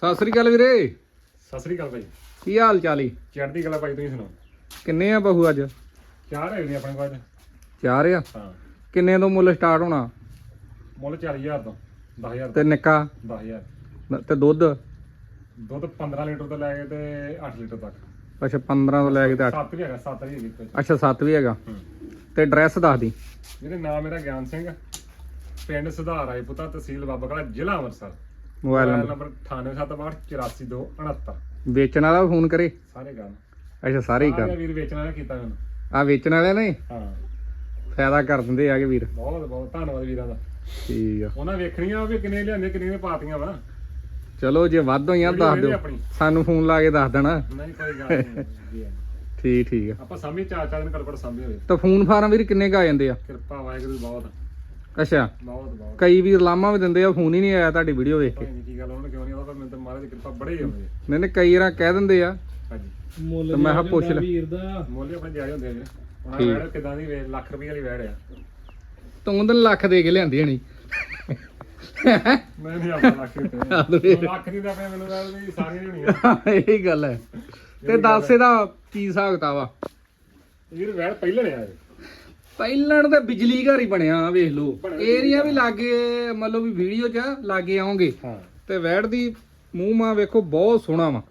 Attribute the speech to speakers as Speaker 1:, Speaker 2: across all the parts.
Speaker 1: ਸਤਿ ਸ੍ਰੀ ਅਕਾਲ ਵੀਰੇ।
Speaker 2: ਸਤਿ ਸ੍ਰੀ ਅਕਾਲ ਭਾਈ।
Speaker 1: ਕੀ ਹਾਲ ਚਾਲ ਈ?
Speaker 2: ਚੜ੍ਹਦੀ ਕਲਾ ਭਾਈ ਤੁਸੀਂ ਸੁਣਾਓ?
Speaker 1: ਕਿੰਨੇ ਆ ਬਹੂ ਅੱਜ?
Speaker 2: ਚਾਰ ਹੈਗੇ ਨੇ ਆਪਣੇ ਕੋਲ ਅੱਜ?
Speaker 1: ਚਾਰ ਆ?
Speaker 2: ਹਾਂ।
Speaker 1: ਕਿੰਨੇ ਤੋਂ ਮੁੱਲ ਸਟਾਰਟ ਹੋਣਾ?
Speaker 2: ਮੁੱਲ 40000 ਤੋਂ 10000
Speaker 1: ਤੇ ਨਿੱਕਾ?
Speaker 2: 10000
Speaker 1: ਨ- ਤੇ ਦੁੱਧ?
Speaker 2: ਦੁੱਧ 15 ਲੀਟਰ ਤੋਂ ਲੈ ਕੇ ਤੇ 8 ਲੀਟਰ ਤੱਕ।
Speaker 1: ਅੱਛਾ 15 ਤੋਂ ਲੈ ਕੇ ਤੇ 8
Speaker 2: 7 ਵੀ ਹੈਗਾ 7 ਵੀ ਹੈਗੀ।
Speaker 1: ਅੱਛਾ 7 ਵੀ ਹੈਗਾ।
Speaker 2: ਹੂੰ।
Speaker 1: ਤੇ ਐਡਰੈਸ ਦੱਸ ਦੀ।
Speaker 2: ਜਿਹਦੇ ਨਾਮ ਮੇਰਾ ਗਿਆਨ ਸਿੰਘ। ਪਿੰਡ ਸੁਧਾਰ ਆਏ ਪੁੱਤਾ ਤਹਿਸੀਲ ਬਾਬਾ ਜ਼ਿਲ੍ਹਾ ਅੰਮ੍ਰਿਤਸਰ।
Speaker 1: ਮੋਬਾਈਲ ਨੰਬਰ
Speaker 2: ਨੰਬਰ 9876844269
Speaker 1: ਵੇਚਣ ਵਾਲਾ ਫੋਨ ਕਰੇ?
Speaker 2: ਸਾਰੇ ਗੱਲ
Speaker 1: ਅੱਛਾ ਸਾਰੇ ਹੀ ਕਰ।
Speaker 2: ਵੀਰ ਵੇਚਣ ਵਾਲਾ ਕੀਤਾ ਮੈਨੂੰ।
Speaker 1: ਆ ਵੇਚਣ ਵਾਲੇ ਨੇ?
Speaker 2: ਹਾਂ।
Speaker 1: ਫਾਇਦਾ ਕਰ ਦਿੰਦੇ ਆਗੇ ਵੀਰ।
Speaker 2: ਬਹੁਤ ਬਹੁਤ। ਧੰਨਵਾਦ ਵੀਰਾਂ ਦਾ।
Speaker 1: ਠੀਕ ਆ।
Speaker 2: ਉਹਨਾਂ ਵੇਖਣੀਆਂ ਵੀ ਕਿੰਨੇ ਲਿਆਂਦੇ ਕਿੰਨੇ ਪਾਤੀਆਂ ਵਾ।
Speaker 1: ਚਲੋ ਜੇ ਵੱਧ ਹੋਈਆਂ ਦੱਸ ਦਿਓ। ਸਾਨੂੰ ਫੋਨ ਲਾ ਕੇ ਦੱਸ ਦੇਣਾ।
Speaker 2: ਨਹੀਂ ਕੋਈ ਗੱਲ ਨਹੀਂ।
Speaker 1: ਠੀਕ ਠੀਕ ਆ।
Speaker 2: ਆਪਾਂ ਸਾਂਭੀ ਚਾਰ ਚਾਰ ਦਿਨ ਸਾਂਭੀ ਹੋਵੇ।
Speaker 1: ਤਾਂ ਫੋਨ ਫਾਰਮ ਵੀਰ ਕਿੰਨੇ ਕ ਆ ਜਾਂਦੇ ਆ?
Speaker 2: ਕਿਰਪਾ ਵਾਹਿਗੁਰੂ ਬਹੁਤ।
Speaker 1: ਅੱਛਾ।
Speaker 2: ਬਹੁਤ ਬਹੁਤ।
Speaker 1: ਕਈ ਵੀਰ ਲਾਮਾ ਵੀ ਦਿੰਦੇ ਆ ਫੋਨ ਹੀ ਨਹੀਂ ਆਇਆ ਤੁਹਾਡੀ ਵੀਡੀਓ ਵੇਖ ਕੇ।
Speaker 2: ਨਹੀਂ ਕੀ ਗੱਲ ਉਹਨਾਂ ਨੂੰ ਕਿਉਂ ਨਹੀਂ? ਆਉਂਦਾ ਪਰ ਮੈਨੂੰ ਤਾਂ ਮਹਾਰਾਜ ਦੀ ਕਿਰਪਾ ਬੜੇ ਹੀ ਹੁੰਦੀ ਹੈ
Speaker 1: ਨਹੀਂ ਨਹੀਂ ਕਈ ਵਾਰ ਕਹਿ ਦਿੰਦੇ ਆ।
Speaker 2: ਹਾਂਜੀ
Speaker 3: ਮੁੱਲ
Speaker 1: ਤੇ ਮੈਂ ਕਿਹਾ ਪੁੱਛ ਲੈ।
Speaker 3: ਵੀਰ ਦਾ।
Speaker 2: ਮੋਲੇ ਆਪਣੇ ਜਾਇਜ਼ ਹੁੰਦੇ ਆ ਜੀ। ਉਹਨਾਂ
Speaker 1: ਠੀਕ।
Speaker 2: ਵੈੜ ਕਿਦਾਂ ਦੀ ਵੇ- ਲੱਖ ਰੁਪਏ ਵਾਲੀ ਵੈੜ ਆ।
Speaker 1: ਤੂੰ ਤਾਂ ਲੱਖ ਦੇ ਕੇ ਲਿਆਂਦੀ ਹਣੀ।
Speaker 2: ਮੈਂ ਨਹੀਂ ਆਪਾਂ ਲੱਖ
Speaker 1: ਆਹ ਲਓ
Speaker 2: ਰੁਪਏ
Speaker 1: ਵੀਰ।
Speaker 2: ਲੱਖ ਦੀ ਤਾਂ ਆਪਣੇ ਮੈਨੂੰ ਵੈੜ ਦੀ ਸਾਰੀਆਂ ਹੀ ਹੋਣੀਆਂ।
Speaker 1: ਇਹੀ ਗੱਲ ਹੈ। ਤੇ ਦੱਸ ਇਹਦਾ ਕੀ ਹਿਸਾਬ ਕਿਤਾਬ ਆ?
Speaker 2: ਵੀਰ ਵੈੜ ਪਹਿਲਾਂ ਨੇ ਆਏ
Speaker 1: ਪਹਿਲਣ ਤੇ ਬਿਜਲੀ ਘਰ ਹੀ ਬਣਿਆ ਵੇਖ ਲਓ। ਏਰੀਆ ਵੀ ਲਾਗੇ ਮੰਨ ਲਓ ਵੀ ਵੀਡੀਓ 'ਚ ਲਾਗੇ ਆਉਂਗੇ
Speaker 2: ਹਾਂ।
Speaker 1: ਤੇ ਵੈੜ ਦੀ ਮੂੰਹ ਮਾ ਵੇਖੋ ਬਹੁਤ ਸੋਹਣਾ ਵਾ।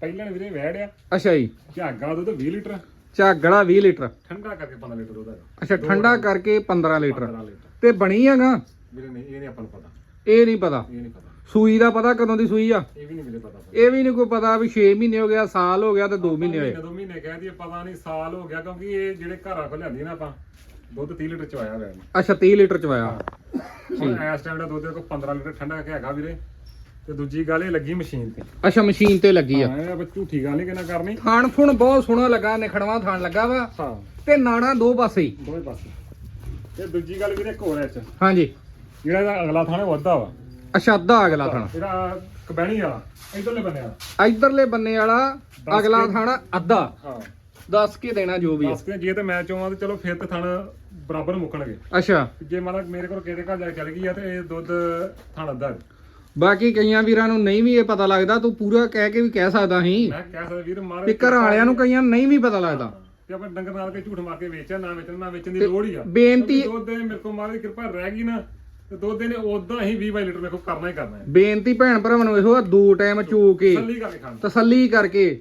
Speaker 2: ਪਹਿਲਾਂ ਨੇ ਵੀਰੇ ਵੈੜ ਆ।
Speaker 1: ਅੱਛਾ ਜੀ।
Speaker 2: ਝਾਗਾ ਦੁੱਧ 20 ਲੀਟਰ।
Speaker 1: ਝਾਗੜਾ 20 ਲੀਟਰ।
Speaker 2: ਠੰਡਾ ਕਰਕੇ 15 ਲੀਟਰ ਉਹਦਾ।
Speaker 1: ਅੱਛਾ ਠੰਡਾ ਕਰਕੇ 15 ਲੀਟਰ।
Speaker 2: 15 ਲੀਟਰ।
Speaker 1: ਤੇ ਬਣੀ ਹੈਗਾ
Speaker 2: ਵੀਰੇ ਨਹੀਂ ਇਹ ਨਹੀਂ ਆਪਾਂ ਨੂੰ ਪਤਾ।
Speaker 1: ਇਹ ਨਹੀਂ ਪਤਾ।
Speaker 2: ਇਹ ਨਹੀਂ ਪਤਾ।
Speaker 1: ਸੂਈ ਦਾ ਪਤਾ ਕਦੋਂ ਦੀ ਸੂਈ ਆ?
Speaker 2: ਇਹ ਵੀ ਨਹੀਂ ਵੀਰੇ ਪਤਾ
Speaker 1: ਇਹ ਵੀ ਨਹੀਂ ਕੋਈ ਪਤਾ ਵੀ 6 ਮਹੀਨੇ ਹੋ ਗਿਆ ਸਾਲ ਹੋ ਗਿਆ ਤੇ 2 ਮਹੀਨੇ ਹੋਏ।
Speaker 2: ਕਦੋਂ ਮਹੀਨੇ ਕਹਿ ਦਈਏ ਪਤਾ ਨਹੀਂ ਸਾਲ ਹੋ ਗਿਆ ਕਿਉਂਕਿ ਇਹ ਜਿਹੜੇ ਘਰਾਂ ਕੋਲ ਲਿਆਂਦੀ ਨਾ ਆਪਾਂ ਦੁੱਧ 30 ਲੀਟਰ ਚ ਆਇਆ ਵੈਣ
Speaker 1: ਅੱਛਾ 30 ਲੀਟਰ ਚ ਆਇਆ
Speaker 2: ਹੁਣ ਇਸ ਟਾਈਮ ਦਾ ਦੁੱਧ ਦੇਖੋ 15 ਲੀਟਰ ਠੰਡਾ ਕਿ ਹੈਗਾ ਵੀਰੇ। ਤੇ ਦੂਜੀ ਗੱਲ ਇਹ ਲੱਗੀ ਮਸ਼ੀਨ ਤੇ।
Speaker 1: ਅੱਛਾ ਮਸ਼ੀਨ ਤੇ ਲੱਗੀ ਆ।
Speaker 2: ਹਾਂ ਇਹ ਬੱਚੂ ਝੂਠੀ ਗੱਲ ਨਹੀਂ ਕਿਨਾ ਕਰਨੀ।
Speaker 1: ਥਾਣ ਫੁਣ ਬਹੁਤ ਸੋਹਣਾ ਲੱਗਾ ਨਿਖੜਵਾ ਥਾਣ ਲੱਗਾ ਵਾ।
Speaker 2: ਹਾਂ।
Speaker 1: ਤੇ ਨਾਣਾ ਦੋ ਪਾਸੇ ਹੀ।
Speaker 2: ਦੋਵੇਂ ਪਾਸੇ। ਤੇ ਦੂਜੀ ਗੱਲ ਵੀਰੇ ਇੱਕ ਹੋਰ ਚ।
Speaker 1: ਹਾਂਜੀ।
Speaker 2: ਜਿਹੜਾ ਇਹਦਾ ਅਗਲਾ ਥਾਣੇ ਵੱਧਾ ਵਾ।
Speaker 1: ਅੱਛਾ ਅੱਧਾ ਅਗਲਾ ਥਾਣਾ।
Speaker 2: ਜਿਹੜਾ ਕਬੈਣੀ ਵਾਲਾ ਇਧਰਲੇ ਬੰਨੇ ਵਾਲਾ।
Speaker 1: ਇਧਰਲੇ ਬੰਨੇ ਵਾਲਾ ਅਗਲਾ ਥਾਣਾ ਅੱਧਾ।
Speaker 2: ਹਾਂ।
Speaker 1: ਦੱਸ ਕੇ ਦੇਣਾ ਜੋ ਵੀ
Speaker 2: ਦੱਸ ਕੇ ਜੇ ਤੇ ਮੈਂ ਚਾਹਾਂ ਤੇ ਚਲੋ ਫਿਰ ਤੇ ਥਣ ਬਰਾਬਰ ਮੁੱਕਣਗੇ।
Speaker 1: ਅੱਛਾ।
Speaker 2: ਜੇ ਮਾਰਾ ਮੇਰੇ ਕੋਲ ਕਿਹਦੇ ਘਰ ਜਾ ਕੇ ਚਲ ਗਈ ਆ ਤੇ ਇਹ ਦੁੱਧ ਥਣ ਅੱਧਾ
Speaker 1: ਬਾਕੀ ਕਈਆਂ ਵੀਰਾਂ ਨੂੰ ਨਹੀਂ ਵੀ ਇਹ ਪਤਾ ਲੱਗਦਾ ਤੂੰ ਪੂਰਾ ਕਹਿ ਕੇ ਵੀ ਕਹਿ ਸਕਦਾ ਸੀ।
Speaker 2: ਮੈਂ ਕਹਿ ਸਕਦਾ ਵੀਰ ਮਾਰੇ
Speaker 1: ਘਰਾਂ ਵਾਲਿਆਂ ਨੂੰ ਕਈਆਂ ਨੂੰ ਨਹੀਂ ਵੀ ਪਤਾ ਲੱਗਦਾ।
Speaker 2: ਤੇ ਆਪਾਂ ਡੰਗਰ ਨਾਲ ਕੇ ਝੂਠ ਮਾਰ ਕੇ ਵੇਚਿਆ ਨਾ ਵੇਚਣ ਨਾ ਵੇਚਣ ਦੀ ਲੋੜ ਹੀ ਆ।
Speaker 1: ਬੇਨਤੀ
Speaker 2: ਦੁੱਧ ਦੇ ਮੇਰੇ ਕੋਲ ਮਾਰੇ ਦੀ ਕਿਰਪਾ ਰਹਿ ਗਈ ਨਾ। ਤੇ ਦੁੱਧ ਉਦਾਂ ਹੀ 20 ਲੀਟਰ ਕੋਲ ਕਰਨਾ ਹੀ ਕਰਨਾ ਹੈ।
Speaker 1: ਬੇਨਤੀ ਭੈਣ ਭਰਾਵਾਂ ਨੂੰ ਇਹੋ ਆ ਦੋ ਟਾਈਮ ਚੋ ਕੇ।
Speaker 2: ਤਸੱਲੀ ਕਰਕੇ ਖਾਣ
Speaker 1: ਤਸੱਲੀ ਕਰਕੇ।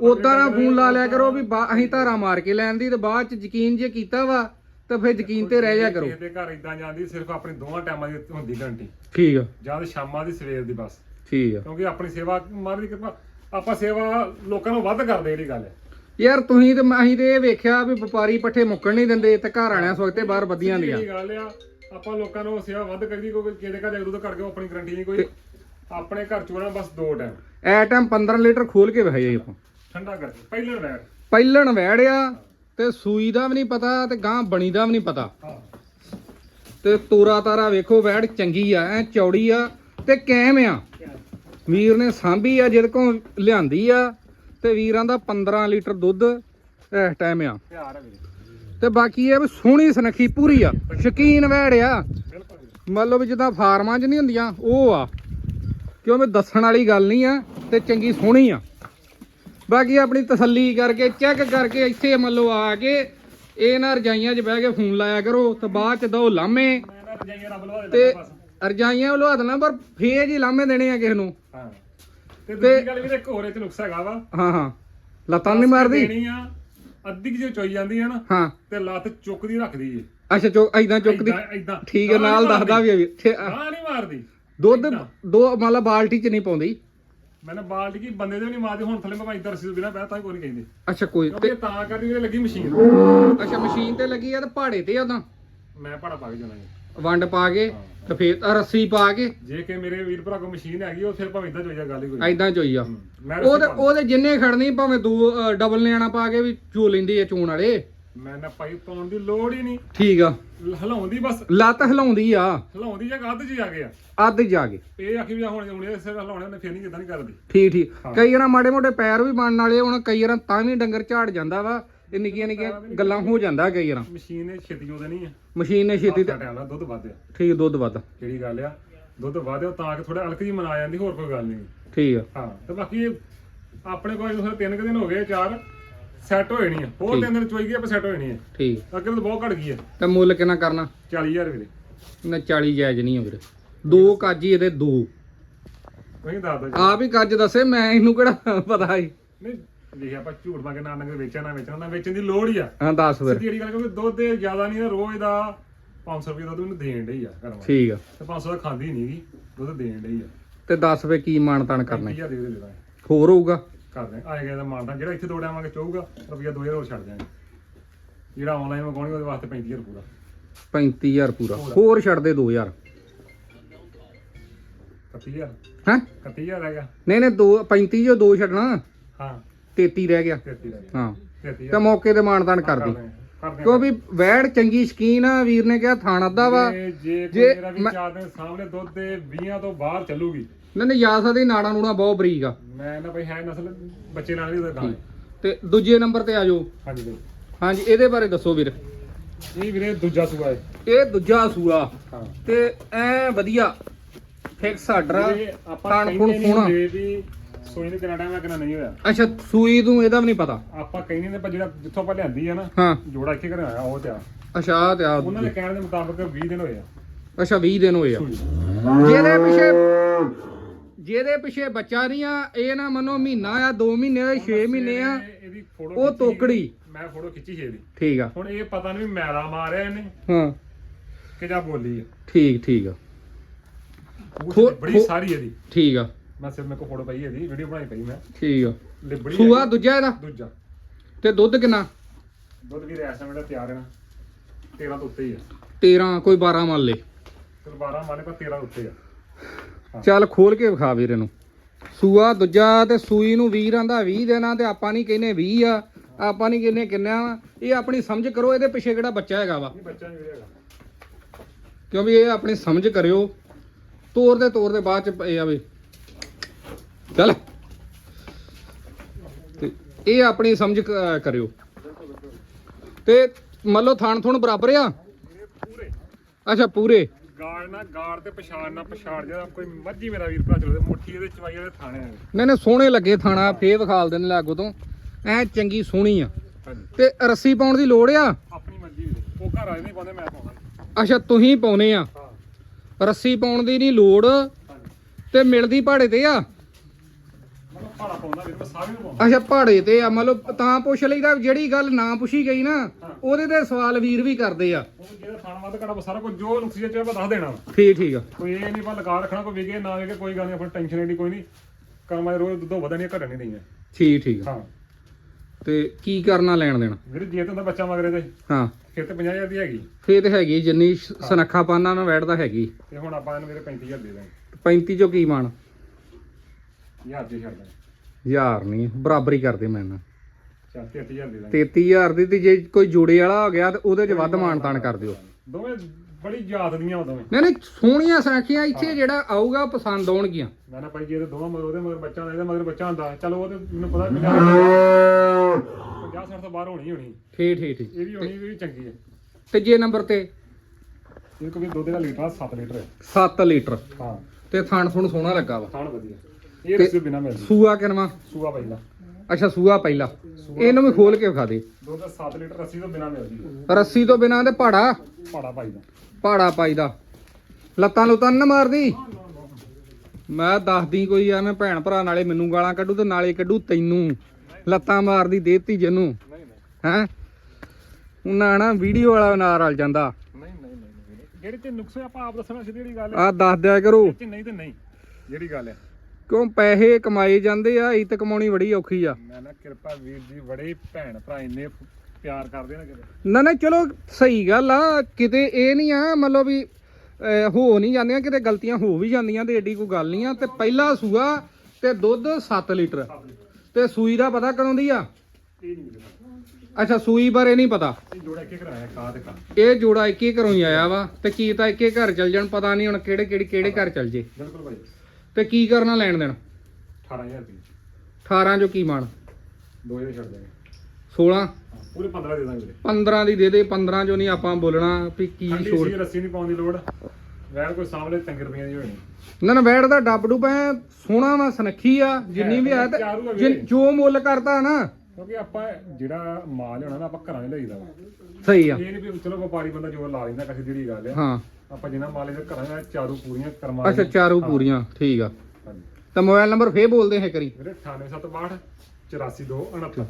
Speaker 1: ਉਦਾਂ ਨਾ ਫੋਨ ਲਾ ਲਿਆ ਕਰੋ ਵੀ ਬਾ- ਅਸੀਂ ਧਾਰਾ ਮਾਰ ਕੇ ਲੈਣ ਦੀ ਤੇ ਬਾਅਦ ਚ ਯਕੀਨ ਜੇ ਕੀਤਾ ਵਾ ਤਾਂ ਫਿਰ ਯਕੀਨ ਤੇ ਰਹਿ ਜਾ ਕਰੋ।
Speaker 2: ਕਿਸੇ ਦੇ ਘਰ ਇਦਾਂ ਜਾਂਦੀ ਸਿਰਫ ਆਪਣੀ ਦੋਵਾਂ ਟਾਈਮਾਂ ਦੀ ਹੁੰਦੀ ਗਰੰਟੀ
Speaker 1: ਠੀਕ ਆ।
Speaker 2: ਜਾਂ ਤੇ ਸ਼ਾਮਾਂ ਦੀ ਸਵੇਰ ਦੀ ਬਸ।
Speaker 1: ਠੀਕ ਆ।
Speaker 2: ਕਿਉਂਕਿ ਆਪਣੀ ਸੇਵਾ ਮਾਰੇ ਦੀ ਕਿਰਪਾ ਆਪਾਂ ਸੇਵਾ ਲੋਕਾਂ ਨੂੰ ਵੱਧ ਕਰਦੇ ਜਿਹੜੀ ਗੱਲ ਹੈ।
Speaker 1: ਯਾਰ ਤੁਸੀਂ ਤੇ ਅਸੀਂ ਤੇ ਇਹ ਵੇਖਿਆ ਵੀ ਵਪਾਰੀ ਪੱਠੇ ਮੁੱਕਣ ਨਹੀਂ ਦਿੰਦੇ ਤੇ ਘਰ ਵਾਲਿਆਂ ਸਵਖਤੇ ਬਾਹਰ ਵਧੀਆਂ ਦੀਆਂ।
Speaker 2: ਇਹ ਗੱਲ ਆ ਆਪਾਂ ਲੋਕਾਂ ਨੂੰ ਸੇਵਾ ਵੱਧ ਕਰੀਦੀ ਕੋਈ ਕਿਹਦੇ ਘਰ ਜਗਰੂ ਤੋਂ ਕਰਕੇ ਉਹ ਆਪਣੀ ਗਰੰਟੀ ਨਹੀਂ ਕੋਈ? ਆਪਣੇ ਘਰ ਚੋਣਾ ਬਸ ਦੋ ਟਾਈਮ
Speaker 1: ਐ ਟਾਈਮ 15 ਲੀਟਰ ਖੋਲ ਕੇ ਵਹਾਈਏ ਆਪਾਂ।
Speaker 2: ਠੰਡਾ ਕਰਕੇ ਪਹਿਲਾਂ ਵੈਰ
Speaker 1: ਪਹਿਲਣ ਵਹਿੜਿਆ ਤੇ ਸੂਈ ਦਾ ਵੀ ਨਹੀਂ ਪਤਾ ਤੇ ਗਾਂ ਬਣੀ ਦਾ ਵੀ ਨਹੀਂ ਪਤਾ।
Speaker 2: ਹਾਂ।
Speaker 1: ਤੇ ਤੋਰਾ ਤਾਰਾ ਵੇਖੋ ਵਹਿੜ ਚੰਗੀ ਆ ਐ ਚੌੜੀ ਆ ਤੇ ਕੈਮ ਆ। ਵੀਰ ਨੇ ਸਾਂਭੀ ਆ ਜਿਹਦੇ ਕੋਲ ਲਿਆਂਦੀ ਆ ਤੇ ਵੀਰਾਂ ਦਾ 15 ਲੀਟਰ ਦੁੱਧ ਇਸ ਟਾਈਮ ਆ।
Speaker 2: ਪਿਆਰ ਹੈ ਵੀਰੇ।
Speaker 1: ਤੇ ਬਾਕੀ ਇਹ ਵੀ ਸੋਹਣੀ ਸੁਨੱਖੀ ਪੂਰੀ ਆ। ਸ਼ਕੀਨ
Speaker 2: ਵੀਰੇ।
Speaker 1: ਮੰਨ ਲਓ ਵੀ ਜਿੱਦਾਂ ਫਾਰਮਾਂ 'ਚ ਨਹੀਂ ਹੁੰਦੀਆਂ ਉਹ ਆ। ਕਿਉਂ ਮੈਂ ਦੱਸਣ ਵਾਲੀ ਗੱਲ ਨਹੀਂ ਆ ਤੇ ਚੰਗੀ ਸੋਹਣੀ ਆ। ਬਾਕੀ ਆਪਣੀ ਤਸੱਲੀ ਕਰਕੇ ਚੈੱਕ ਕਰਕੇ ਇੱਥੇ ਮੰਨ ਲਓ ਆ ਕੇ ਇਹ ਨਾ ਰਜਾਈਆਂ 'ਚ ਬਹਿ ਕੇ ਫੋਨ ਲਾਇਆ ਕਰੋ ਤੇ ਬਾਅਦ 'ਚ ਦੋ ਲਾਮੇ। ਤੇ ਰਜਾਈਆਂ ਲਵਾ ਦੇਣਾ ਪਰ ਫੇਜ ਹੀ ਲਾਮੇ ਦੇਣੇ ਆ ਕਿਸੇ ਨੂੰ।
Speaker 2: ਹਾਂ। ਤੇ ਦੂਜੀ ਗੱਲ ਵੀਰੇ ਇੱਕ ਹੋਰ ਇਹ ਚ ਨੁਕਸ ਹੈਗਾ ਵਾ।
Speaker 1: ਹਾਂ ਹਾਂ। ਲੱਤਾਂ ਨਹੀਂ ਮਾਰਦੀ।
Speaker 2: ਦੇਣੀ ਆ ਅੱਧੀ ਜੇ ਚੋਈ ਜਾਂਦੀ ਆ ਨਾ
Speaker 1: ਹਾਂ।
Speaker 2: ਤੇ ਲੱਤ ਚੁੱਕਦੀ ਰੱਖਦੀ ਏ।
Speaker 1: ਅੱਛਾ ਚੁੱਕ ਐਦਾਂ ਚੁੱਕਦੀ। ਠੀਕ ਹੈ ਨਾਲ ਦੱਸਦਾ ਵੀ ਆ
Speaker 2: ਹਾਂ ਨਹੀਂ ਮਾਰਦੀ।
Speaker 1: ਦੁੱਧ ਦੋ ਮੰਨ ਲਾ ਬਾਲਟੀ 'ਚ ਨਹੀਂ ਪਾਉਂਦੀ।
Speaker 2: ਮੈਨੇ ਬਾਲਟੀ ਕੀ ਬੰਦੇ ਦੇ ਵੀ ਨਹੀਂ ਮਾਰਦੀ ਹੁਣ ਥੱਲੇ ਮੈਂ ਇਦਾਂ ਰਸੀ ਬਿਨਾ ਬਹਿ ਤਾਂ ਕੋਈ ਨਹੀਂ ਕਹਿੰਦੇ।
Speaker 1: ਅੱਛਾ ਕੋਈ ਤੇ
Speaker 2: ਤਾਂ ਕਰਦੀ ਵੀਰੇ ਲੱਗੀ ਮਸ਼ੀਨ।
Speaker 1: ਅੱਛਾ ਮਸ਼ੀਨ ਤੇ ਲੱਗੀ ਆ ਤੇ ਪਹਾੜੇ ਤੇ ਉਹਦਾ
Speaker 2: ਮੈਂ ਭਾੜਾ ਪਾ ਕੇ ਜਾਣਾ ਜੀ।
Speaker 1: ਵੰਡ ਪਾ ਕੇ ਤੇ ਫੇਰ ਤਾਂ ਰੱਸੀ ਪਾ ਕੇ
Speaker 2: ਜੇ ਕਿ ਮੇਰੇ ਵੀਰ ਭਰਾ ਕੋਲ ਮਸ਼ੀਨ ਹੈਗੀ ਉਹ ਫਿਰ ਭਾਵੇਂ ਇਦਾਂ ਚੋਈ ਜਾ ਗੱਲ ਹੀ ਕੋਈ
Speaker 1: ਐਦਾਂ ਚੋਈ ਆ
Speaker 2: ਮੈਂ
Speaker 1: ਉਹਦੇ ਉਹਦੇ ਜਿੰਨੇ ਖੜਨੀ ਭਾਵੇਂ ਦੋ ਅ, ਡਬਲ ਨਿਆਣਾ ਪਾ ਕੇ ਵੀ ਚੋ ਲੈਂਦੀ ਆ ਚੋਣ ਵਾਲੇ।
Speaker 2: ਮੈਂ ਨਾ ਪਾਈ ਪਾਉਣ ਦੀ ਲੋੜ ਹੀ ਨਹੀਂ।
Speaker 1: ਠੀਕ ਆ।
Speaker 2: ਹਲਾਉਂਦੀ ਬਸ।
Speaker 1: ਲੱਤ ਹਿਲਾਉਂਦੀ ਆ।
Speaker 2: ਹਲਾਉਂਦੀ ਜਾਂ ਆ ਗਿਆ
Speaker 1: ਅੱਧ ਜਾ ਕੇ
Speaker 2: ਇਹ ਆਖੀ ਵੀ ਹੁਣ ਹੁਣ ਇਹ ਸਿਰ ਹਲਾਉਣੇ ਉਹਨੇ ਫਿਰ ਨਹੀਂ ਕਿਦਾਂ ਨਹੀਂ ਕਰਦੀ।
Speaker 1: ਠੀਕ ਠੀਕ। ਕਈ ਵਾਰ ਮਾੜੇ ਮੋਟੇ ਪੈਰ ਵੀ ਬਣਨ ਵਾਲੇ ਹੁਣ ਕਈ ਵਾਰ ਤਾਂ ਵੀ ਡੰਗਰ ਝਾੜ ਜਾਂਦਾ ਵਾ। ਇਹ ਨਿੱਕੀਆਂ ਨਿੱਕੀਆਂ ਗੱਲਾਂ ਹੋ ਜਾਂਦਾ ਕਈ ਵਾਰ।
Speaker 2: ਮਸ਼ੀਨ ਨੇ ਛੇਤੀ ਉਹਦੇ ਨਹੀਂ ਆ?
Speaker 1: ਮਸ਼ੀਨ ਨੇ ਛੇਤੀ ਤੇ
Speaker 2: ਟਾਈਮ ਦੁੱਧ ਵੱਧ ਆ।
Speaker 1: ਠੀਕ ਦੁੱਧ ਵੱਧ।
Speaker 2: ਕਿਹੜੀ ਗੱਲ ਆ? ਦੁੱਧ ਵਧਿਆ ਤਾਂ ਕਿ ਥੋੜਾ ਅਲਕ ਜੀ ਮਨਾ ਜਾਂਦੀ ਹੋਰ ਕੋਈ ਗੱਲ ਨਹੀਂ।
Speaker 1: ਠੀਕ ਆ।
Speaker 2: ਹਾਂ ਤੇ ਬਾਕੀ ਆਪਣੇ ਕੋਲ ਜਦੋਂ ਤਿੰਨ ਕੁ ਦਿਨ ਹੋ ਗਏ ਚਾਰ ਸੈੱਟ ਹੋਏ ਨਹੀਂ ਆ। ਹੋਰ। ਤਿੰਨ ਦਿਨ ਚੋਈ ਗਈ ਆਪਾਂ ਸੈੱਟ ਹੋਏ ਨਹੀਂ ਆ।
Speaker 1: ਠੀਕ।
Speaker 2: ਅੱਗੇ ਤਾਂ ਬਹੁਤ ਘਟ ਗਈ ਆ।
Speaker 1: ਤੇ ਮੁੱਲ ਕਿੰਨਾ ਕਰਨਾ?
Speaker 2: 40000 ਵੀਰੇ
Speaker 1: ਨਾ 40 ਜਾਇਜ਼ ਨਹੀਂ ਆ ਵੀਰੇ। ਦੋ ਕਾਜੀ ਇਹਦੇ ਦੋ।
Speaker 2: ਦੱਸ ਜੀ।
Speaker 1: ਆਪ ਹੀ ਕੱਜ ਦੱਸੇ ਮੈਂ ਇਹਨੂੰ ਕਿਹੜਾ ਪਤਾ ਸੀ?
Speaker 2: ਨਹੀਂ ਲਿਖਿਆ ਆਪਾਂ ਝੂਠ ਕੇ ਨਾ ਨੰਗੇ ਵੇਚਿਆ ਨਾ ਵੇਚਣਾ ਨਾ ਵੇਚਣ ਦੀ ਲੋੜ ਹੀ ਆ।
Speaker 1: ਹਾਂ ਦੱਸ ਫਿਰ।
Speaker 2: ਸਿੱਧੀ ਜਿਹੜੀ ਗੱਲ ਕਿਉਂਕਿ ਦੁੱਧ ਦੇ ਜ਼ਿਆਦਾ ਨਹੀਂ ਰੋਜ਼ ਦਾ 500 ਰੁਪਏ ਦਾ ਮੈਨੂੰ ਦੇਣ ਡਈ ਆ ਘਰੋਂ।
Speaker 1: ਠੀਕ ਆ।
Speaker 2: ਤੇ 500 ਦਾ ਖਾਂਦੀ ਨਹੀਂਗੀ ਦੁੱਧ ਦੇਣ ਡਈ ਆ।
Speaker 1: ਤੇ ਦੱਸ ਵੇ ਕੀ ਮਾਣ ਤਾਣ ਕਰਨਾ ਈ?
Speaker 2: 20000 ਦੇ ਦੇ ਦੇ ਦਾਂਗੇ।
Speaker 1: ਹੋਰ ਹੋਊਗਾ।
Speaker 2: ਕਰਦੇ। ਆਏ ਗਏ ਦਾ ਮਾਨਤਾ ਜਿਹੜਾ ਇੱਥੇ ਦੋੜਾਵਾਂਗੇ ਚਾਹੂਗਾ ਰੁਪਿਆ 2000 ਹੋਰ ਛੱਡ ਦਿਆਂਗੇ। ਜਿਹੜਾ ਆਨਲਾਈਨ ਮੰਗਾਉਣੀ ਉਹਦੇ ਵਾਸਤੇ 35000 ਪੂਰਾ।
Speaker 1: 35000 ਪੂਰਾ। ਹੋਰ ਛੱਡ ਦੇ 2000
Speaker 2: 31000
Speaker 1: ਹੈ?
Speaker 2: 31000 ਰਹਿ ਗਿਆ।
Speaker 1: ਨਹੀਂ ਨਹੀਂ ਦੋ 35 ਜੋ ਦੋ ਛੱਡਣਾ।
Speaker 2: ਹਾਂ।
Speaker 1: 33 ਰਹਿ ਗਿਆ।
Speaker 2: 33 ਰਹਿ ਗਿਆ।
Speaker 1: ਹਾਂ।
Speaker 2: 33
Speaker 1: ਤੇ ਮੌਕੇ ਤੇ ਤਾਣ ਕਰ ਦੀ।
Speaker 2: ਕਰਦੇ
Speaker 1: ਕਿਉਂ ਵੀ ਵੈੜ ਚੰਗੀ ਸ਼ਕੀਨ ਆ ਵੀਰ ਨੇ ਕਿਹਾ ਥਾਣ ਅੱਧਾ ਵਾ।
Speaker 2: ਜੇ ਜੇ ਕੋਈ
Speaker 1: ਜੇ
Speaker 2: ਮੇਰਾ ਵੀ
Speaker 1: ਮੈਂ-
Speaker 2: ਚਾਰ ਦਿਨ ਸਾਹਮਣੇ ਦੁੱਧ ਦੇ 20 ਤੋਂ ਬਾਹਰ ਚੱਲੂਗੀ।
Speaker 1: ਨਹੀਂ ਨਹੀਂ ਜਾ ਸਕਦੀ ਨਾੜਾ ਨੂੜਾ ਬਹੁਤ ਬਰੀਕ ਆ।
Speaker 2: ਮੈਂ ਨਾ ਬਈ ਹੈ ਨਸਲ ਬੱਚੇ ਨਾਲ ਨਹੀਂ ਉਹਦਾ ਗਾਂ
Speaker 1: ਤੇ ਦੂਜੇ ਨੰਬਰ ਤੇ ਆ ਜਾਓ।
Speaker 2: ਹਾਂਜੀ ਬਈ।
Speaker 1: ਹਾਂਜੀ ਇਹਦੇ ਬਾਰੇ ਦੱਸੋ ਵੀਰ।
Speaker 2: ਇਹ ਵੀਰੇ ਦੂਜਾ ਸੂਆ ਹੈ
Speaker 1: ਇਹ ਦੂਜਾ ਸੂਆ।
Speaker 2: ਹਾਂ।
Speaker 1: ਤੇ ਐ ਵਧੀਆ। ਫਿਕਸ ਆਰਡਰ
Speaker 2: ਵੀਰੇ, ਆਪਾਂ
Speaker 1: ਥਣ
Speaker 2: ਕਹਿੰਦੇ ਨਹੀਂ
Speaker 1: ਸੋਹਣਾ।
Speaker 2: ਹੁੰਦੇ ਵੀ ਸੋਈ ਨੇ ਕਿੰਨਾ ਟਾਈਮ ਕਿੰਨਾ ਨਹੀਂ ਹੋਇਆ।
Speaker 1: ਅੱਛਾ ਸੂਈ ਤੂੰ ਇਹਦਾ ਵੀ ਨਹੀਂ ਪਤਾ।
Speaker 2: ਆਪਾਂ ਕਹਿੰਦੇ ਨੇ ਪਰ ਜਿਹੜਾ ਜਿੱਥੋਂ ਆਪਾਂ ਲਿਆਂਦੀ ਆ ਨਾ
Speaker 1: ਹਾਂ।
Speaker 2: ਜੋੜਾ ਇੱਥੇ ਘਰੇ ਆਇਆ ਉਹ ਤੇ ਆ
Speaker 1: ਅੱਛਾ ਆਹ ਤੇ ਆ
Speaker 2: ਉਹਨਾਂ ਦੇ ਕਹਿਣ ਦੇ ਮੁਤਾਬਕ 20 ਦਿਨ ਹੋਏ ਆ।
Speaker 1: ਅੱਛਾ 20 ਦਿਨ ਹੋਏ ਆ।
Speaker 2: ਸੂਈ।
Speaker 1: ਜਿਹਦੇ ਪਿਛੇ ਜਿਹਦੇ ਪਿਛੇ ਬੱਚਾ ਨਹੀਂ ਆ ਇਹ ਨਾ ਮੰਨੋ ਮਹੀਨਾ ਆ 2 ਮਹੀਨੇ ਆ 6 ਮਹੀਨੇ ਆ
Speaker 2: ਇਹ- ਇਹਦੀ ਫੋਟੋ
Speaker 1: ਉਹ
Speaker 2: ਖਿੱਚੀ
Speaker 1: ਤੋਕੜੀ।
Speaker 2: ਮੈਂ ਫੋਟੋ ਖਿੱਚੀ ਸੀ ਇਹਦੀ।
Speaker 1: ਠੀਕ ਆ।
Speaker 2: ਹੁਣ ਇਹ ਪਤਾ ਨਹੀਂ ਮੈਲਾ ਮਾਰਿਆ ਇਹਨੇ
Speaker 1: ਹਾਂ।
Speaker 2: ਕਿ ਜਾਂ ਬੋਲੀ ਆ।
Speaker 1: ਠੀਕ ਠੀਕ ਆ। ਖੋ-
Speaker 2: ਬੜੀ
Speaker 1: ਖੋ-
Speaker 2: ਸਾਰੀ ਇਹਦੀ।
Speaker 1: ਠੀਕ ਆ।
Speaker 2: ਮੈਂ ਸਿਰ ਮੇਰੇ ਕੋ ਫੋਟੋ ਪਈ ਇਹਦੀ ਵੀਡੀਓ ਬਣਾਈ ਪਈ ਮੈਂ।
Speaker 1: ਠੀਕ ਆ।
Speaker 2: ਲਿਬੜੀ
Speaker 1: ਸੂਆ ਦੂਜਾ ਇਹਦਾ?
Speaker 2: ਦੂਜਾ।
Speaker 1: ਤੇ ਦੁੱਧ ਕਿੰਨਾ?
Speaker 2: ਦੁੱਧ ਵੀ ਐਸਾ ਮੇਰਾ ਤਿਆਰ ਹੈ ਨਾ। 13 ਤੋਂ ਉੱਤੇ ਹੀ ਆ।
Speaker 1: 13 ਕੋਈ 12 ਮੰਨ ਲੈ।
Speaker 2: ਚਲ 12 ਮਾਨੇ ਪਰ 13 ਉੱਤੇ ਆ।
Speaker 1: ਚੱਲ ਖੋਲ ਕੇ ਵਿਖਾ ਵੀਰ ਇਹਨੂੰ। ਸੂਆ ਦੂਜਾ ਤੇ ਸੂਈ ਨੂੰ ਵੀਰ ਆਂਦਾ 20 ਦੇਣਾ ਤੇ ਆਪਾਂ ਨਹੀਂ ਕਹਿੰਨੇ 20 ਆ। ਆਪਾਂ ਨਹੀਂ ਕਹਿੰਨੇ ਕਿੰਨਾ ਇਹ ਆਪਣੀ ਸਮਝ ਕਰੋ ਇਹਦੇ ਪਿੱਛੇ ਕਿਹੜਾ ਬੱਚਾ ਹੈਗਾ ਵਾ।
Speaker 2: ਇਹ ਬੱਚਾ ਨਹੀਂ ਹੈਗਾ।
Speaker 1: ਕਿਉਂਕਿ ਇਹ ਆਪਣੀ ਸਮਝ ਕਰਿਓ। ਤੋਰ ਦੇ ਤੋਰ ਦੇ ਬਾਅਦ ਚ ਇਹ ਆਵੇ। ਚੱਲ। ਤੇ ਇਹ ਆਪਣੀ ਸਮਝ ਕ- ਕਰਿਓ। ਤੇ ਮੰਨ ਲਓ ਥਾਣ ਥੁਣ ਬਰਾਬਰ ਆ?
Speaker 2: ਪੂਰੇ
Speaker 1: ਅੱਛਾ ਪੂਰੇ।
Speaker 2: ਗਾੜ ਨਾ ਗਾੜ ਤੇ ਪਛਾੜ ਨਾ ਪਛਾੜ ਜਿਹੜਾ ਕੋਈ ਮੱਝੀ ਮੇਰਾ ਵੀਰ ਭਰਾ ਚਲੋ ਮੁੱਠੀ ਇਹਦੇ ਚਵਾਈ ਵਾਲੇ ਥਾਣੇ ਆ।
Speaker 1: ਨਹੀਂ ਨਹੀਂ ਸੋਹਣੇ ਲੱਗੇ ਥਾਣਾ ਫੇਰ ਵਿਖਾਲ ਦਿੰਦੇ ਲਾਗੋ ਤੋਂ। ਐ ਚੰਗੀ ਸੋਹਣੀ ਆ।
Speaker 2: ਹਾਂਜੀ।
Speaker 1: ਤੇ ਰੱਸੀ ਪਾਉਣ ਦੀ ਲੋੜ ਆ?
Speaker 2: ਆਪਣੀ ਮਰਜ਼ੀ ਵੀਰੇ। ਉਹ ਘਰ ਆਏ ਨਹੀਂ ਪਾਉਂਦੇ ਮੈਂ ਪਾਉਂਦਾ
Speaker 1: ਅੱਛਾ ਤੁਸੀਂ ਪਾਉਨੇ ਆ।
Speaker 2: ਹਾਂ।
Speaker 1: ਰੱਸੀ ਪਾਉਣ ਦੀ ਨਹੀਂ ਲੋੜ।
Speaker 2: ਹਾਂਜੀ।
Speaker 1: ਤੇ ਮਿਲਦੀ ਪਹਾੜੇ ਤੇ ਆ?
Speaker 2: ਭਾੜਾ ਪਾਉਂਦਾ ਵੀਰੇ ਮੈਂ ਸਾਰੀ ਨੂੰ ਪਾਉਂਦਾ।
Speaker 1: ਅੱਛਾ ਪਹਾੜੇ ਤੇ ਆ ਮਤਲਬ ਤਾਂ ਪੁੱਛ ਲਈਦਾ ਜਿਹੜੀ ਗੱਲ ਨਾ ਪੁੱਛੀ ਗਈ ਨਾ ਉਹਦੇ ਤੇ ਸਵਾਲ ਵੀਰ ਵੀ ਕਰਦੇ ਆ।
Speaker 2: ਉਹ ਜਿਹੜਾ ਥਾਣ ਵੱਧ ਘੜਾ ਸਾਰਾ ਕੁਝ ਜੋ ਨੁਕਸੀਆ ਚ ਆਪਾਂ ਦੱਸ ਦੇਣਾ ਵਾ।
Speaker 1: ਠੀਕ ਠੀਕ ਆ।
Speaker 2: ਕੋਈ ਇਹ ਨਹੀਂ ਪਾ ਲਗਾ ਰੱਖਣਾ ਕੋਈ ਵਿਗੇ ਨਾ ਵਿਗੇ ਕੋਈ ਗੱਲ ਨਹੀਂ ਆਪਣੀ ਟੈਨਸ਼ਨ ਨਹੀਂ ਕੋਈ ਨਹੀਂ। ਕਰਮ ਵਾਲੇ ਰੋਜ਼ ਦੁੱਧੋਂ ਵਧਣੀਆਂ ਘਟਣੀ ਨਹੀਂ ਹੈ
Speaker 1: ਠੀਕ ਠੀਕ ਆ।
Speaker 2: ਹਾਂ।
Speaker 1: ਤੇ ਕੀ ਕਰਨਾ ਲੈਣ ਦੇਣਾ?
Speaker 2: ਵੀਰੇ ਜੇ ਤਾਂ ਬੱਚਾ ਮਗਰੇ ਤੇ।
Speaker 1: ਹਾਂ।
Speaker 2: ਫਿਰ ਤੇ 50000 ਦੀ ਹੈਗੀ।
Speaker 1: ਫੇਰ ਤੇ ਹੈਗੀ ਜਿੰਨੀ ਸਨੱਖਾ ਪਾਨਾ ਨਾ ਬੈਠਦਾ ਹੈਗੀ।
Speaker 2: ਤੇ ਹੁਣ ਆਪਾਂ ਇਹਨੂੰ ਵੀਰੇ 35000 ਦੇ ਦਾਂਗੇ।
Speaker 1: 35 ਚੋਂ ਕੀ ਮਾਣ?
Speaker 2: ਹਜ਼ਾਰ ਜੇ ਛੱਡ ਦਾਂਗੇ।
Speaker 1: ਹਜ਼ਾਰ ਨਹੀਂ ਬਰਾਬਰੀ ਕਰਦੇ ਮੈਂ ਨਾ।
Speaker 2: ਚੱਲ 33000 ਦੇ ਦਾਂਗੇ।
Speaker 1: 33000 ਦੀ ਤੇ ਜੇ ਕੋਈ ਜੋੜੇ ਵਾਲਾ ਹੋ ਗਿਆ ਤੇ ਉਹਦੇ 'ਚ ਵੱਧ ਮਾਣ ਤਾਣ ਕਰ ਦਿਓ।
Speaker 2: ਦੋਵੇਂ ਬੜੀ ਯਾਦ ਦੀਆਂ ਉਹ ਦੋਵੇਂ।
Speaker 1: ਨਹੀਂ ਨਹੀਂ ਸੋਹਣੀਆਂ ਸਾਖੀਆਂ ਇੱਥੇ ਜਿਹੜਾ ਆਊਗਾ ਪਸੰਦ ਆਉਣਗੀਆਂ।
Speaker 2: ਮੈਂ ਨਾ ਭਾਈ ਜੀ ਇਹਦੇ ਦੋਵਾਂ ਮਗਰ ਉਹਦੇ ਮਗਰ ਬੱਚਾ ਹੁੰਦਾ ਇਹਦੇ ਮਗਰ ਬੱਚਾ ਹੁੰਦਾ ਚਲੋ ਉਹ ਤੇ ਮੈਨੂੰ ਪਤਾ 50 60 ਤੋਂ ਬਾਹਰ ਹੋਣੀ ਹੀ ਹੋਣੀ।
Speaker 1: ਠੀਕ ਠੀਕ ਠੀਕ।
Speaker 2: ਇਹ ਵੀ ਹੋਣੀ ਇਹ ਵੀ ਚੰਗੀ ਹੈ।
Speaker 1: ਤੀਜੇ ਨੰਬਰ ਤੇ?
Speaker 2: ਇਹ ਕੋਈ ਦੁੱਧ ਦਾ ਲੀਟਰ 7 ਲੀਟਰ ਹੈ।
Speaker 1: 7 ਲੀਟਰ।
Speaker 2: ਹਾਂ।
Speaker 1: ਤੇ ਥਣ ਥੁਣ ਸੋਹਣਾ ਲੱਗਾ ਵਾ।
Speaker 2: ਖਾਣ ਵਧੀਆ। ਇਹ ਰਸੂ ਬਿਨਾ ਮਿਲਦੀ
Speaker 1: ਸੂਆ ਕਿਨਵਾ
Speaker 2: ਸੂਆ ਪਹਿਲਾ।
Speaker 1: ਅੱਛਾ ਸੂਆ ਪਹਿਲਾ। ਇਹਨੂੰ ਵੀ ਖੋਲ ਕੇ ਵਿਖਾ ਦੇ।
Speaker 2: ਦੁੱਧ 7 ਲੀਟਰ ਰੱਸੀ ਤੋਂ ਬਿਨਾ ਮਿਲਦੀ
Speaker 1: ਰੱਸੀ ਤੋਂ ਬਿਨਾਂ ਤੇ ਪਹਾੜਾ
Speaker 2: ਪਾੜਾ ਦਾ
Speaker 1: ਪਹਾੜਾ ਪਾਈਦਾ। ਲੱਤਾਂ ਲੁੱਤਾਂ ਨੀ ਨਾ ਮਾਰਦੀ? ਮੈਂ ਦੱਸਦੀ ਕੋਈ ਐਵੇਂ ਭੈਣ ਭਰਾ ਨਾਲੇ ਮੈਨੂੰ ਗਾਲਾਂ ਕੱਢੂ ਤੇ ਨਾਲੇ ਕੱਢੂ ਤੈਨੂੰ। ਲੱਤਾਂ ਮਾਰਦੀ ਦੇਤੀ ਜਿਹਨੂੰ।
Speaker 2: ਨਹੀਂ ਨਹੀਂ।
Speaker 1: ਹੈ? ਉਹਨਾਂ ਨਾ ਵੀਡੀਓ ਵਾਲਾ ਨਾਲ ਰਲ ਜਾਂਦਾ।
Speaker 2: ਨਹੀਂ ਨਹੀਂ ਨਹੀਂ ਜਿਹੜੀ ਤੇ ਨੁਕਸੇ ਆਪਾਂ ਆਪ ਦੱਸਣਾ ਸਿੱਧੀ ਜਿਹੜੀ ਗੱਲ ਹੈ
Speaker 1: ਆ ਦੱਸ ਦਿਆ ਕਰੋ।
Speaker 2: ਨਹੀਂ ਤੇ ਨਹੀਂ ਜਿਹੜੀ ਗੱਲ ਹੈ
Speaker 1: ਕਿਉਂ ਪੈਸੇ ਕਮਾਏ ਜਾਂਦੇ ਆ ਇੱਜ਼ਤ ਕਮਾਉਣੀ ਬੜੀ ਔਖੀ ਆ।
Speaker 2: ਮੈਂ ਨਾ ਕਿਰਪਾ ਵੀਰ ਜੀ ਬੜੇ ਭੈਣ ਭਰਾ ਇੰਨੇ ਪਿਆਰ ਕਰਦੇ ਨਾ ਕਿਤੇ।
Speaker 1: ਨਾ ਨਾ ਚਲੋ ਸਹੀ ਗੱਲ ਆ ਕਿਤੇ ਇਹ ਨਹੀਂ ਆ ਮਤਲਬ ਵੀ ਅਹ, ਹੋ ਨਹੀਂ ਜਾਂਦੀਆਂ ਕਿਤੇ ਗਲਤੀਆਂ ਹੋ ਵੀ ਜਾਂਦੀਆਂ ਤੇ ਏਡੀ ਕੋਈ ਗੱਲ ਨਹੀਂ ਆ। ਤੇ ਪਹਿਲਾ ਸੂਆ ਤੇ ਦੁੱਧ 7 ਲੀਟਰ। ਤੇ ਸੂਈ ਦਾ ਪਤਾ ਕਦੋਂ ਦੀ ਆ?
Speaker 2: ਇਹ ਨਹੀਂ ਮਿਲਦਾ
Speaker 1: ਅੱਛਾ ਸੂਈ ਬਾਰੇ ਨਹੀਂ ਪਤਾ।
Speaker 2: ਇਹ ਜੋੜਾ ਕੇ ਕਰਾਇਆ ਕਾ ਤੇ ਕਾ
Speaker 1: ਇਹ ਜੋੜਾ ਇੱਕੇ ਘਰੋਂ ਹੀ ਆਇਆ ਵਾ ਤੇ ਕੀ ਤਾਂ ਇੱਕੇ ਘਰ ਚਲ ਜਾਣ ਪਤਾ ਨਹੀਂ ਹੁਣ ਕਿਹੜੇ ਕਿਹੜੇ ਕਿਹੜੇ ਘਰ ਚਲ ਜੇ।
Speaker 2: ਬਿਲਕੁਲ ਭਾਈ।
Speaker 1: ਤੇ ਕੀ ਕਰਨਾ ਲੈਣ ਦੇਣ?
Speaker 2: 18000 ਰੁਪਏ।
Speaker 1: 18 ਜੋ ਕੀ ਮਾਣ?
Speaker 2: 2000 ਛੱਡ ਦੇਗੇ
Speaker 1: 16
Speaker 2: ਹਾਂ, ਪੂਰੇ 15 ਦੇ ਦਾਂਗੇ ਵੀਰੇ।
Speaker 1: 15 ਦੀ ਦੇ ਦੇ 15 ਜੋ ਨਹੀਂ ਆਪਾਂ ਬੋਲਣਾ ਵੀ ਕੀ ਛੋੜ
Speaker 2: ਸੀ ਰੱਸੀ ਨਹੀਂ ਪਾਉਣ ਦੀ ਲੋੜ। ਵੈਣ ਕੋਈ ਸਾਹਮਣੇ ਚੰਗੇ ਰੁਪਈਆਂ ਦੀ ਹੋਣੀ।
Speaker 1: ਨਾ ਨਾ ਬੈਠ ਦਾ ਡੱਬ ਡੁੱਬ ਐ ਸੋਹਣਾ ਵਾ ਸਨੱਖੀ ਆ ਜਿੰਨੀ ਵੀ ਆ ਤੇ ਜਿ- ਮੁੱਲ ਕਰਤਾ ਨਾ।
Speaker 2: ਕਿਉਂਕਿ ਆਪਾਂ ਜਿਹੜਾ ਮਾਲ ਲਿਆਉਣਾ ਨਾ ਆਪਾਂ ਘਰਾਂ 'ਚ ਲਈਦਾ ਵਾ।
Speaker 1: ਸਹੀ ਆ।
Speaker 2: ਇਹ ਨਹੀਂ ਵੀ ਚਲੋ ਵਪਾਰੀ ਬੰਦਾ ਜੋ ਲਾ ਲੈਂਦਾ ਕਿਸੇ ਜਿਹੜੀ ਗੱਲ ਆ।
Speaker 1: ਹਾਂ।
Speaker 2: ਆਪਾਂ ਜਿੰਨਾ ਮਾਲ ਇਹਦੇ ਘਰਾਂ 'ਚ ਚਾਰੂ ਪੂਰੀਆਂ ਕਰਮਾ
Speaker 1: ਅੱਛਾ ਚਾਰੂ ਪੂਰੀਆਂ ਠੀਕ ਆ। ਤਾਂ ਮੋਬਾਈਲ ਨੰਬਰ ਫੇਰ ਬੋਲਦੇ ਹੈ ਕਰੀ
Speaker 2: ਵੀਰੇ। 98762 84269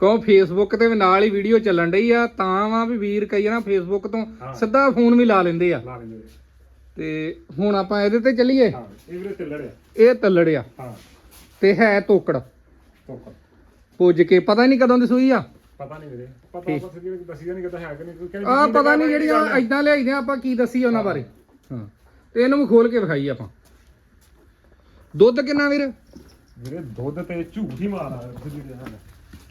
Speaker 1: ਕਹੋ ਫੇਸਬੁੱਕ ਤੇ ਵੀ ਨਾਲ ਹੀ ਵੀਡੀਓ ਚੱਲਣ ਡਈ ਆ ਤਾਂ ਵਾ ਵੀ ਵੀਰ ਕਈ ਨਾ ਫੇਸਬੁੱਕ ਤੋਂ। ਸਿੱਧਾ ਫੋਨ ਵੀ ਲਾ ਲੈਂਦੇ ਆ।
Speaker 2: ਲਾ ਲੈਂਦੇ ਵੀਰੇ।
Speaker 1: ਤੇ ਹੁਣ ਆਪਾਂ ਇਹਦੇ ਤੇ ਚੱਲੀਏ।
Speaker 2: ਹਾਂ ਇਹ ਵੀਰੇ ਤੇ ਲੜਿਆ
Speaker 1: ਇਹ ਤੱਲੜਿਆ
Speaker 2: ਹਾਂ।
Speaker 1: ਤੇ ਹੈ ਤੋਕੜ।
Speaker 2: ਤੋਕਰ
Speaker 1: ਪੁੱਜ ਕੇ ਪਤਾ ਨਹੀਂ ਕਦੋਂ ਦੀ ਸੂਈ ਆ?
Speaker 2: ਪਤਾ ਨਹੀਂ ਵੀਰੇ। ਪਤਾ ਸਿੱਧੀ ਦੱਸੀਦਾ ਨਹੀਂ ਕਿਤਾ ਹੈ ਕਿ ਨਹੀਂ ਕਹਿੰਦੇ
Speaker 1: ਆ ਪਤਾ ਨਹੀਂ ਜਿਹੜੀਆਂ ਐਦਾਂ ਲਿਆਈਦੇ ਆ, ਆਪਾਂ ਕੀ ਦੱਸੀ ਉਹਨਾਂ ਬਾਰੇ। ਹਾਂ। ਤੇ ਇਹਨੂੰ ਵੀ ਖੋਲ ਕੇ ਵਿਖਾਈ ਆਪਾਂ। ਦੁੱਧ ਕਿੰਨਾ ਵੀਰ?
Speaker 2: ਵੀਰੇ ਦੁੱਧ ਤੇ ਝੂਠ ਹੀ ਸਿੱਧੀ ਦੇ ਹਾਲ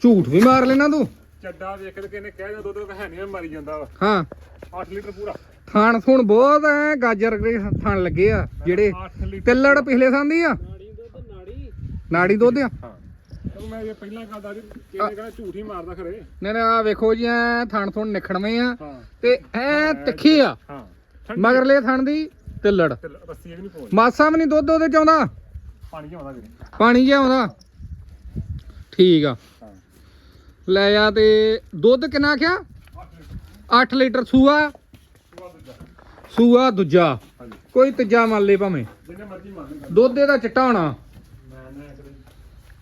Speaker 1: ਝੂਠ ਵੀ ਮਾਰ ਲੈਣਾ ਤੂੰ?
Speaker 2: ਚੱਡਾ ਵੇਖ ਕੇ ਕਿਨੇ ਕਹਿ ਦਿਆ ਦੁੱਧ ਤਾਂ ਹੈ ਨਹੀਂ ਮਰੀ ਜਾਂਦਾ ਵਾ।
Speaker 1: ਹਾਂ।
Speaker 2: 8 ਲੀਟਰ ਪੂਰਾ।
Speaker 1: ਥਾਣ ਥੁਣ ਬਹੁਤ ਐ ਗਾਜਰ ਦੇ ਥਾਣ ਲੱਗੇ ਆ ਜਿਹੜੇ
Speaker 2: 8 ਲੀਟਰ
Speaker 1: ਤਿੱਲੜ ਪਿਛਲੇ ਸੰਦੀ ਆ। ਨਾੜੀ ਦੁੱਧ ਆ?
Speaker 2: ਹਾਂ। ਉਹ ਮੈਂ ਇਹ ਪਹਿਲਾਂ ਗੱਲ ਦੱਸ ਕਿਹਨੇ ਕਹਿੰਦਾ ਝੂਠ ਹੀ ਮਾਰਦਾ ਖਰੇ।
Speaker 1: ਨਹੀਂ ਨਹੀਂ ਆ ਵੇਖੋ ਜੀ ਐ ਥਾਣ ਥੁਣ ਨਿਖੜਵੇਂ ਆ
Speaker 2: ਹਾਂ।
Speaker 1: ਤੇ ਐ ਤਿੱਖੀ ਆ।
Speaker 2: ਹਾਂ।
Speaker 1: ਮਗਰਲੇ ਥਣ ਦੀ ਤਿੱਲੜ।
Speaker 2: ਰੱਸੀ ਨਹੀਂ
Speaker 1: ਮਾਸਾ ਵੀ ਨਹੀਂ ਦੁੱਧ ਉਹਦੇ ਚ ਆਉਂਦਾ?
Speaker 2: ਪਾਣੀ ਜਿਹਾ ਆਉਂਦਾ ਵੀਰੇ।
Speaker 1: ਪਾਣੀ ਜਿਹਾ ਆਉਂਦਾ? ਠੀਕ ਆ। ਲੈ ਆ ਤੇ ਦੁੱਧ ਕਿੰਨਾ ਆਖਿਆ?
Speaker 2: 8 ਲੀਟਰ।
Speaker 1: 8 ਲੀਟਰ ਸੂਆ?
Speaker 2: ਸੁਆ ਦੂਜਾ।
Speaker 1: ਕੋਈ ਤੀਜਾ ਮੰਨ ਲੈ ਭਾਵੇਂ। ਦੁੱਧ ਇਹਦਾ ਚਿੱਟਾ ਹੋਣਾ।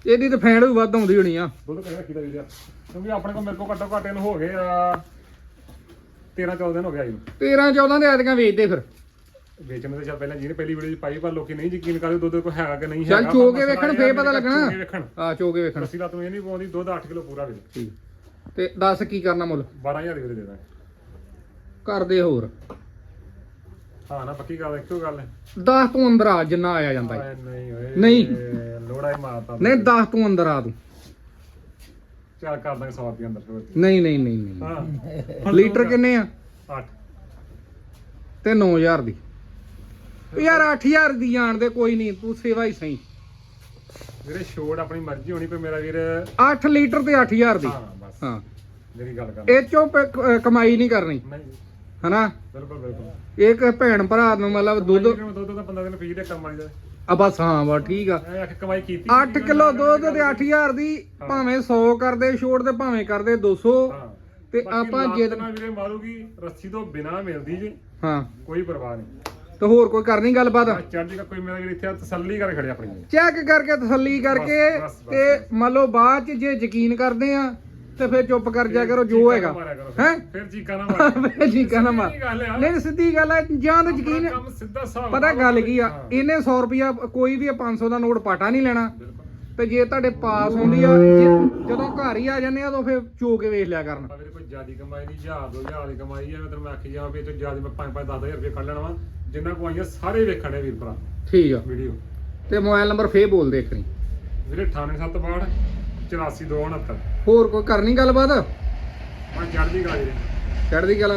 Speaker 1: ਇਹਦੀ ਤਾਂ ਫੈਂਡ ਵੀ ਵੱਧ ਆਉਂਦੀ ਹੋਣੀ ਆ।
Speaker 2: ਦੁੱਧ ਕਿਹੜਾ ਰੱਖੀਦਾ ਵੀਰੇ ਕਿਉਂਕਿ ਆਪਣੇ ਕੋਲ ਮੇਰੇ ਕੋਲ ਘੱਟੋ ਘੱਟ ਇਹਨੂੰ ਹੋ ਗਏ ਆ 13 14 ਦਿਨ ਹੋ ਗਿਆ ਇਹਨੂੰ
Speaker 1: 13 14 ਦੇ ਐਤਕਾਂ ਵੇਚਦੇ ਫਿਰ।
Speaker 2: ਵੇਚਣ ਦੇ ਚੱਲ ਪਹਿਲਾਂ ਜਿਹਨੇ ਪਹਿਲੀ ਵੀਡੀਓ ਚ ਪਾਈ ਪਰ ਲੋਕੀ ਨਹੀਂ ਯਕੀਨ ਕਰਦੇ ਦੁੱਧ ਕੋਈ ਹੈਗਾ ਕਿ ਨਹੀਂ
Speaker 1: ਚੱਲ
Speaker 2: ਹੈਗਾ
Speaker 1: ਚੋ ਕੇ
Speaker 2: ਮਸਲਾ
Speaker 1: ਵੇਖਣ
Speaker 2: ਇਹ
Speaker 1: ਫੇਰ ਪਤਾ
Speaker 2: ਮੇਰੇ
Speaker 1: ਲੱਗਣਾ।
Speaker 2: ਚੋ ਕੇ ਵੇਖਣ।
Speaker 1: ਆ ਚੋ ਕੇ ਵੇਖਣ।
Speaker 2: ਰੱਸੀ ਲਾ ਤੂੰ ਇਹ ਨਹੀਂ ਪਾਉਂਦੀ ਦੁੱਧ 8 ਕਿਲੋ ਪੂਰਾ ਵੀਰੇ
Speaker 1: ਠੀਕ। ਤੇ ਦੱਸ ਕੀ ਕਰਨਾ ਮੁੱਲ?
Speaker 2: 12000 ਦੀ ਵੀਰੇ ਦੇ ਦਾਂਗੇ
Speaker 1: ਕਰਦੇ ਹੋਰ।
Speaker 2: ਹਾਂ ਨਾ ਪੱਕੀ ਗੱਲ ਇੱਕੋ ਗੱਲ ਹੈ।
Speaker 1: 10 ਤੋਂ ਅੰਦਰ ਆ ਜਿੰਨਾ ਆਇਆ ਜਾਂਦਾ ਈ।
Speaker 2: ਓਏ ਨਹੀਂ ਓਏ
Speaker 1: ਨਹੀਂ।
Speaker 2: ਲੋੜਾ ਹੀ ਮਾਰਤਾ
Speaker 1: ਨਹੀਂ 10 ਤੋਂ ਅੰਦਰ ਆ ਤੂੰ।
Speaker 2: ਚੱਲ ਕਰ ਦਾਂਗੇ 100 ਰੁਪਏ ਅੰਦਰ ਕੀ।
Speaker 1: ਨਹੀਂ ਨਹੀਂ ਨਹੀਂ ਨਹੀਂ।
Speaker 2: ਹਾਂ।
Speaker 1: ਲੀਟਰ ਕਿੰਨੇ ਆ?
Speaker 2: 8
Speaker 1: ਤੇ 9000 ਦੀ। ਯਾਰ 8000 ਦੀ ਜਾਣ ਦੇ ਕੋਈ ਨਹੀਂ ਤੂੰ ਸੇਵਾ ਹੀ ਸਹੀ।
Speaker 2: ਵੀਰੇ ਛੋੜ ਆਪਣੀ ਮਰਜ਼ੀ ਹੋਣੀ ਪਰ ਮੇਰਾ ਵੀਰ।
Speaker 1: 8 ਲੀਟਰ ਤੇ 8000 ਦੀ।
Speaker 2: ਹਾਂ ਬਸ।
Speaker 1: ਹਾਂ।
Speaker 2: ਮੇਰੀ ਗੱਲ ਕਰ।
Speaker 1: ਇਹ ਚੋਂ ਪ- ਕ- ਕਮਾਈ ਨਹੀਂ ਕਰਨੀ।
Speaker 2: ਨਹੀਂ।
Speaker 1: ਹਨਾ?
Speaker 2: ਬਿਲਕੁਲ ਬਿਲਕੁਲ।
Speaker 1: ਇੱਕ ਭੈਣ ਭਰਾ ਨੂੰ ਮਤਲਬ ਦੁੱਧ
Speaker 2: ਦੁੱਧ ਦੁੱਧ ਤਾਂ 15 ਦਿਨ ਪੀ ਦੇ ਕੰਮ ਆਈ ਦਾ
Speaker 1: ਆ ਬਸ ਹਾਂ ਵਾ ਠੀਕ ਆ।
Speaker 2: ਆਖ ਕਮਾਈ ਕੀਤੀ
Speaker 1: 8 ਕਿਲੋ ਦੁੱਧ ਤੇ 8000 ਦੀ ਭਾਵੇਂ 100 ਕਰਦੇ ਛੋੜ ਤੇ ਭਾਵੇਂ ਕਰਦੇ 200
Speaker 2: ਹਾਂ।
Speaker 1: ਤੇ
Speaker 2: ਬਾਕੀ
Speaker 1: ਆਪਾਂ
Speaker 2: ਲੱਤ
Speaker 1: ਜਿੱਦ
Speaker 2: ਨਾਲ ਵੀਰੇ ਮਾਰੂਗੀ ਰੱਸੀ ਤੋਂ ਬਿਨਾ ਮਿਲਦੀ ਜੇ
Speaker 1: ਹਾਂ।
Speaker 2: ਕੋਈ ਪਰਵਾਹ ਨਹੀਂ।
Speaker 1: ਤੇ ਹੋਰ ਕੋਈ ਕਰਨੀ ਗੱਲਬਾਤ?
Speaker 2: ਚੜ੍ਹਦੀ ਦਾ ਕੋਈ ਮੇਰਾ ਵੀਰ ਇੱਥੇ ਆ, ਤਸੱਲੀ ਕਰ ਖੜੇ ਆਪਣੀ।
Speaker 1: ਚੈੱਕ ਕਰਕੇ ਤਸੱਲੀ ਕਰਕੇ
Speaker 2: ਬਸ, ਬਸ,
Speaker 1: ਤੇ ਮੰਨ ਲਓ ਬਾਅਦ ਚ ਜੇ ਯਕੀਨ ਕਰਦੇ ਆ ਤੇ ਫਿਰ ਚੁੱਪ ਕਰ ਜਾ ਕਰੋ ਜੋ ਹੈਗਾ ਹੈ?
Speaker 2: ਫਿਰ। ਚੀਕਾਂ ਨਾ ਮਾਰ
Speaker 1: ਜੀ ਕਹਣਾ ਮਾ
Speaker 2: ਸਿੱਧੀ ਗੱਲ ਆ।
Speaker 1: ਨਹੀਂ ਸਿੱਧੀ ਗੱਲ ਹੈ ਜਾਂ ਤਾਂ ਯਕੀਨ ਪਤਾ ਗੱਲ ਕੀ ਆ? ਇਹਨੇ 100 ਰੁਪਿਆ ਕੋਈ ਵੀ 500 ਦਾ ਨੋਟ ਪਾਟਾ ਨਹੀਂ ਲੈਣਾ। ਤੇ ਜੇ ਤੁਹਾਡੇ ਪਾਸ ਹੁੰਦੀ ਆ ਜੇ- ਜਦੋਂ ਘਰ ਹੀ ਆ ਜਾਂਦੇ ਆ ਤਾਂ ਫਿਰ ਚੋ ਕੇ ਵੇਖ ਲਿਆ ਕਰਨ।
Speaker 2: ਵੀਰੇ ਕੋਈ ਜਿਆਦੀ ਕਮਾਈ ਨਹੀਂ ਹਜ਼ਾਰ ਦੋ ਹਜ਼ਾਰ ਦੀ ਕਮਾਈ ਆ ਮੈਂ ਤੈਨੂੰ ਆਖੀ ਜਾਵਾਂ ਵੀ ਤੋਂ ਜਿਆਦੀ ਮੈਂ 5 5 10000 ਰੁਪਏ ਕੱਢ ਲੈਣਾ ਵਾ। ਜਿੰਨਾ ਕੋ ਆਈਆਂ ਸਾਰੇ ਵੇਖਣ ਵੀਰ ਭਰਾ।
Speaker 1: ਠੀਕ ਆ।
Speaker 2: ਵੀਡੀਓ।
Speaker 1: ਤੇ ਮੋਬਾਈਲ ਨੰਬਰ ਫੇਰ ਬੋਲ ਦੇ ਇੱਕ ਨੀ
Speaker 2: ਵੀਰੇ 98762 84269
Speaker 1: ਹੋਰ ਕੋਈ ਕਰਨੀ ਗੱਲਬਾਤ?
Speaker 2: ਮੈਂ ਚੜ੍ਹਦੀ ਕਲਾ
Speaker 1: ਚੜਦੀ ਗੱਲ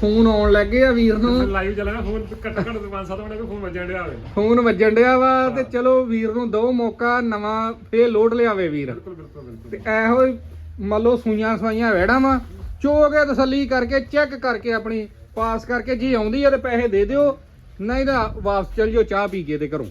Speaker 1: ਫੋਨ ਆਉਣ ਲੱਗੇ ਆ ਵੀਰ ਨੂੰ।
Speaker 2: ਲਾਈਵ ਚੱਲਣਾ ਫੋਨ ਘੱਟ ਘੱਟ 5-7 ਮਿੰਟ ਫੋਨ ਵੱਜਣ ਡਿਆ ਹੋਵੇ
Speaker 1: ਫੋਨ ਵੱਜਣ ਡਿਆ ਵਾ ਤੇ ਚਲੋ ਵੀਰ ਨੂੰ ਦੋ ਮੌਕਾ ਨਵਾਂ ਫੇਰ ਲੋਡ ਲਿਆਵੇ ਵੀਰ।
Speaker 2: ਬਿਲਕੁਲ ਬਿਲਕੁਲ ਬਿਲਕੁਲ।
Speaker 1: ਤੇ ਇਹੋ ਹੀ ਮੰਨ ਲਓ ਸੂਈਆਂ ਸਵਾਈਆਂ ਵਹਿੜਾਂ ਵਾ ਚੋ ਕੇ ਤਸੱਲੀ ਕਰਕੇ ਚੈੱਕ ਕਰਕੇ ਆਪਣੀ ਪਾਸ ਕਰਕੇ ਜੇ ਆਉਂਦੀ ਆ ਤੇ ਪੈਸੇ ਦੇ ਦਿਓ ਨਹੀਂ ਤਾਂ ਵਾਪਸ ਚਲ ਜਿਓ ਚਾਹ ਪੀ ਕੇ ਤੇ ਘਰੋਂ।